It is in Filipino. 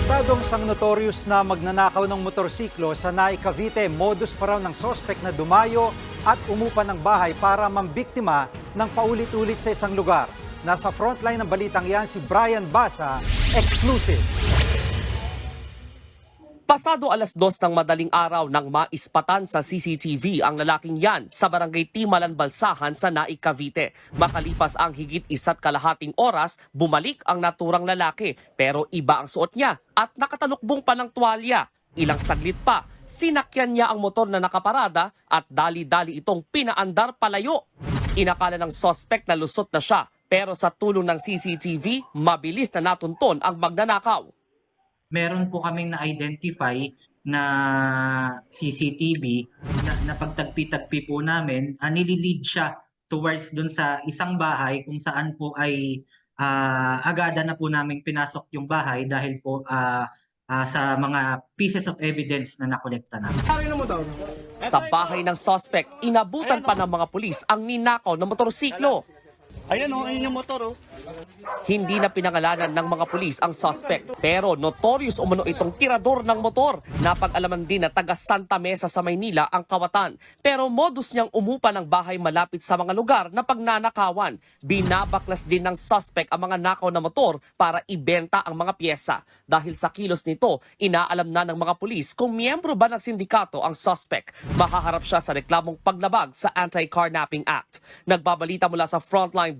Arestado ang isang notorious na magnanakaw ng motorsiklo sa Naik, Cavite. Modus pa raw ng sospek na dumayo at umupa ng bahay para mambiktima ng paulit-ulit sa isang lugar. Nasa frontline ng balitang yan si Brian Basa, exclusive. Pasado alas dos ng madaling araw nang maispatan sa CCTV ang lalaking yan sa barangay Timalan Balsahan sa Naik, Cavite. Makalipas ang higit isa't kalahating oras, bumalik ang naturang lalaki pero iba ang suot niya at nakatalukbong pa ng tuwalya. Ilang saglit pa, sinakyan niya ang motor na nakaparada at dali-dali itong pinaandar palayo. Inakala ng suspect na lusot na siya pero sa tulong ng CCTV, mabilis na natunton ang magnanakaw. Meron po kaming na-identify na CCTV na, na pagtagpi-tagpi po namin, uh, nililid siya towards dun sa isang bahay kung saan po ay ah, agada na po namin pinasok yung bahay dahil po ah, ah, sa mga pieces of evidence na nakolekta namin. Sa bahay ng suspect, inabutan pa ng mga pulis ang ninakaw na motorsiklo. Ayan o, ayun yung motor oh. Hindi na pinangalanan ng mga pulis ang suspect pero notorious umano itong tirador ng motor. Napag-alaman din na taga Santa Mesa sa Maynila ang kawatan pero modus niyang umupa ng bahay malapit sa mga lugar na pagnanakawan. Binabaklas din ng suspect ang mga nakaw na motor para ibenta ang mga pyesa. Dahil sa kilos nito, inaalam na ng mga pulis kung miyembro ba ng sindikato ang suspect. Mahaharap siya sa reklamong paglabag sa Anti-Carnapping Act. Nagbabalita mula sa Frontline